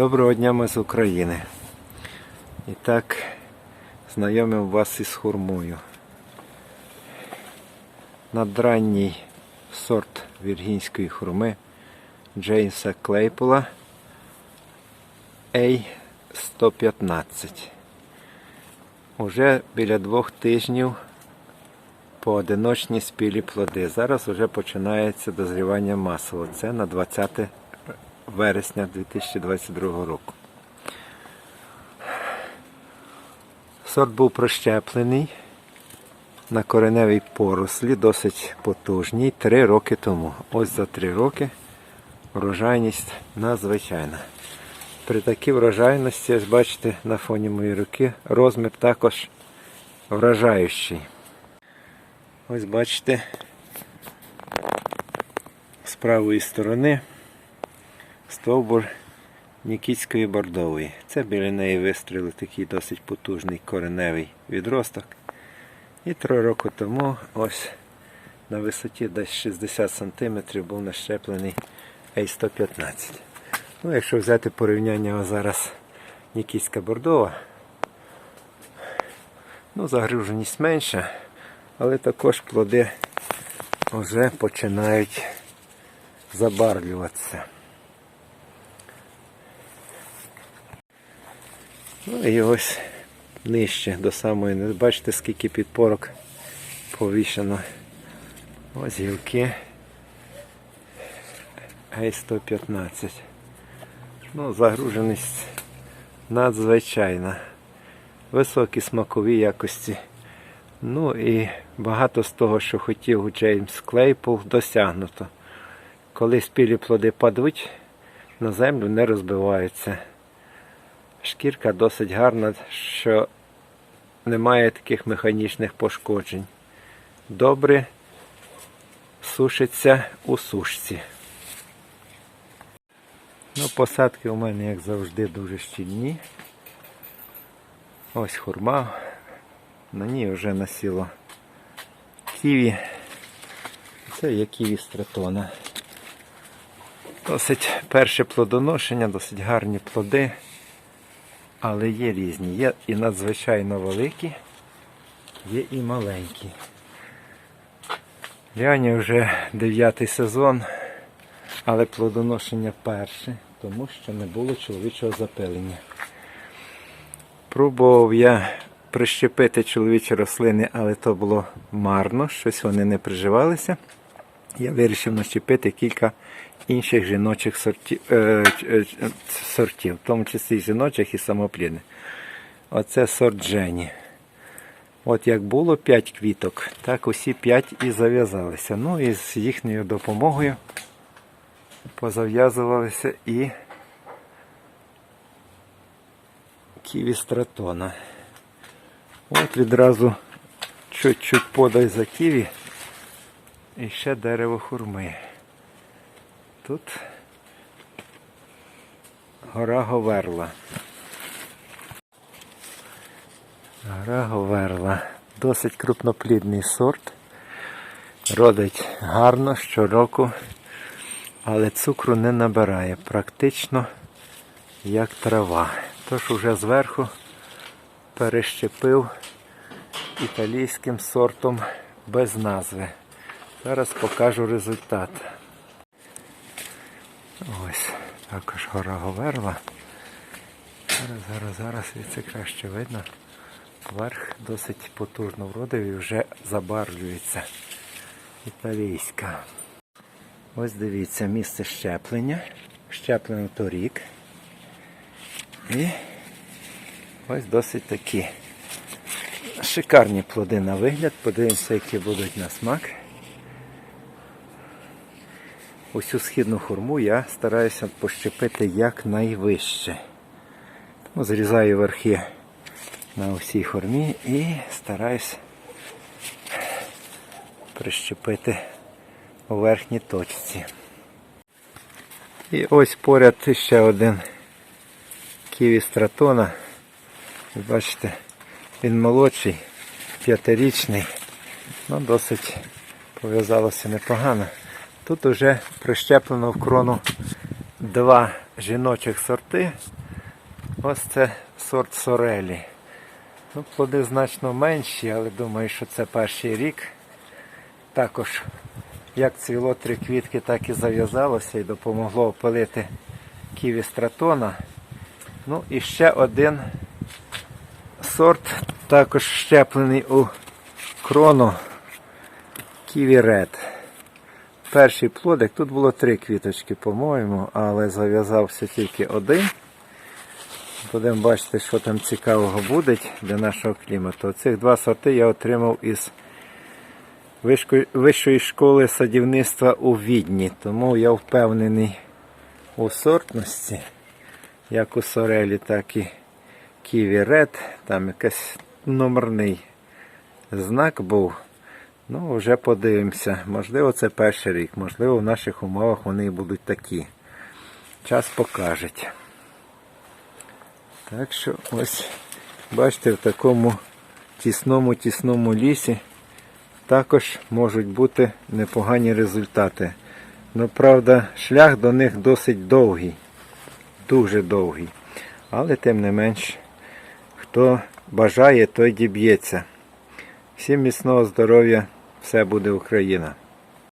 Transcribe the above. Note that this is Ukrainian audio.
Доброго дня ми з України. І так знайомив вас із хурмою. Надранній сорт віргінської хурми Джеймса Клейпола A115. Уже біля двох тижнів поодиночні спілі плоди. Зараз вже починається дозрівання масово. Це на 20 вересня 2022 року. Сорт був прощеплений на кореневій порослі, досить потужній, 3 роки тому. Ось за 3 роки врожайність надзвичайна. При такій врожайності, ось бачите, на фоні моєї руки, розмір також вражаючий. Ось бачите, з правої сторони стовбур Нікітської бордової. Це біля неї вистрілив такий досить потужний кореневий відросток. І три роки тому ось на висоті десь 60 см був нащеплений A115. Ну, якщо взяти порівняння зараз Нікітська бордова, ну, загруженість менша, але також плоди вже починають забарвлюватися. Ну і ось нижче до самої, бачите, скільки підпорок повішено. Ось гілки Гей-115. Ну, загруженість надзвичайна. Високі смакові якості. Ну і багато з того, що хотів Джеймс Клейпл, досягнуто. Коли спілі плоди падуть, на землю не розбиваються. Шкірка досить гарна, що немає таких механічних пошкоджень. Добре сушиться у сушці. Ну, посадки у мене, як завжди, дуже щільні. Ось хурма. На ній вже насіло ківі. Це є ківі стратона. Досить перше плодоношення, досить гарні плоди. Але є різні. Є і надзвичайно великі, є і маленькі. Ляні вже дев'ятий сезон, але плодоношення перше, тому що не було чоловічого запилення. Пробував я прищепити чоловічі рослини, але то було марно, щось вони не приживалися. Я вирішив нащепити кілька інших жіночих сортів, е, е, сортів, в тому числі жіночих і самоплідних. Оце сорт Джені. От як було 5 квіток, так усі 5 і зав'язалися. Ну і з їхньою допомогою позав'язувалися і ківі стратона. От відразу чуть-чуть подай за ківі і ще дерево хурми. Тут гора Говерла. Гора Говерла. Досить крупноплідний сорт. Родить гарно щороку, але цукру не набирає. Практично як трава. Тож уже зверху перещепив італійським сортом без назви. Зараз покажу результат. Ось, також гора Говерла. Зараз, зараз, зараз це краще видно. Верх досить потужно вродив і вже забарвлюється. Італійська. Ось дивіться, місце щеплення. Щеплено торік. І ось досить такі шикарні плоди на вигляд. Подивимося, які будуть на смак. Усю східну хурму я стараюся пощепити якнайвище. Тому зрізаю верхи на усій хурмі і стараюсь прищепити у верхній точці. І ось поряд ще один ківі стратона. Ви бачите, він молодший, п'ятирічний, ну досить пов'язалося непогано. Тут вже прищеплено в крону два жіночих сорти. Ось це сорт Сорелі. Ну, плоди значно менші, але думаю, що це перший рік. Також як цвіло три квітки, так і зав'язалося і допомогло опилити ківі стратона. Ну і ще один сорт, також щеплений у крону Ківі Ред. Перший плодик, тут було три квіточки, по-моєму, але зав'язався тільки один. Будемо бачити, що там цікавого буде для нашого клімату. Цих два сорти я отримав із Вищої школи садівництва у Відні, тому я впевнений у сортності, як у Сорелі, так і Ківі Ред. Там якийсь номерний знак був. Ну, вже подивимося. Можливо, це перший рік, можливо, в наших умовах вони будуть такі. Час покаже. Так що ось, бачите, в такому тісному тісному лісі також можуть бути непогані результати. Ну, правда, шлях до них досить довгий, дуже довгий. Але тим не менш, хто бажає, той діб'ється. Всім міцного здоров'я, все буде Україна!